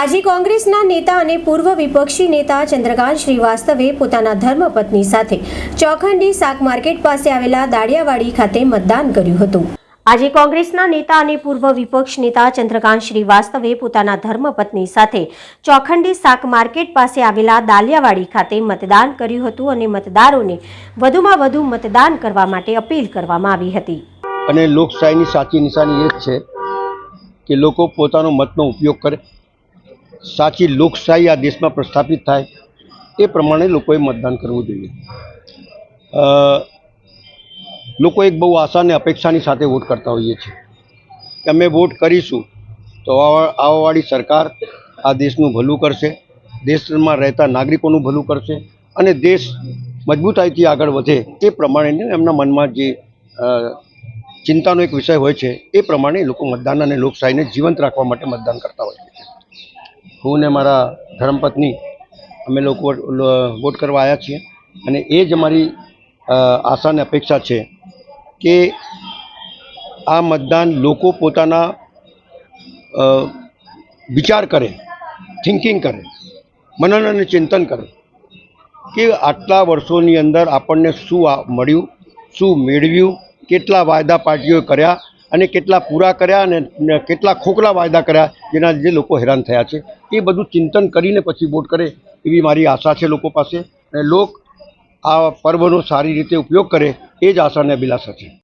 આજે કોંગ્રેસના નેતા અને પૂર્વ વિપક્ષી નેતા ચંદ્રકાંત શ્રીવાસ્તવે પોતાના ધર્મપત્ની સાથે ચોખંડી શાક માર્કેટ પાસે આવેલા દાડિયાવાડી ખાતે મતદાન કર્યું હતું. આજે કોંગ્રેસના નેતા અને પૂર્વ વિપક્ષ નેતા ચંદ્રકાંત શ્રીવાસ્તવે પોતાના ધર્મપત્ની સાથે ચોખંડી શાક માર્કેટ પાસે આવેલા દાલિયાવાડી ખાતે મતદાન કર્યું હતું અને મતદારોને વધુમાં વધુ મતદાન કરવા માટે અપીલ કરવામાં આવી હતી. અને લોકશાહીની સાચી નિશાની એ જ છે કે લોકો પોતાનો મતનો ઉપયોગ કરે. સાચી લોકશાહી આ દેશમાં પ્રસ્થાપિત થાય એ પ્રમાણે લોકોએ મતદાન કરવું જોઈએ. લોકો એક બહુ આશા અને અપેક્ષાની સાથે વોટ કરતા હોઈએ છીએ. અમે વોટ કરીશું તો આવા- આવવાવાળી સરકાર આ દેશનું ભલું કરશે, દેશમાં રહેતા નાગરિકોનું ભલું કરશે અને દેશ મજબૂતાઈથી આગળ વધે એ પ્રમાણે એમના મનમાં જે ચિંતાનો એક વિષય હોય છે એ પ્રમાણે લોકો મતદાન અને લોકશાહીને જીવંત રાખવા માટે મતદાન કરતા હોય છે. હું ને મારા ધર્મપત્ની અમે લોકો વોટ કરવા આવ્યા છીએ. અને એ જ અમારી અ, આશા અને અપેક્ષા છે કે આ મતદાન લોકો પોતાના વિચાર કરે થિંકિંગ કરે મનન અને ચિંતન કરે કે આટલા વર્ષોની અંદર આપણને શું મળ્યું શું મેળવ્યું કેટલા વાયદા પાર્ટીઓએ કર્યા અને કેટલા પૂરા કર્યા અને કેટલા ખોખલા વાયદા કર્યા, જેના લીધે લોકો હેરાન થયા છે. એ બધું ચિંતન કરીને પછી વોટ કરે એવી મારી આશા છે લોકો પાસે. અને લોક આ પર્વનો સારી રીતે ઉપયોગ કરે, એ જ આશા અને અભિલાષા છે.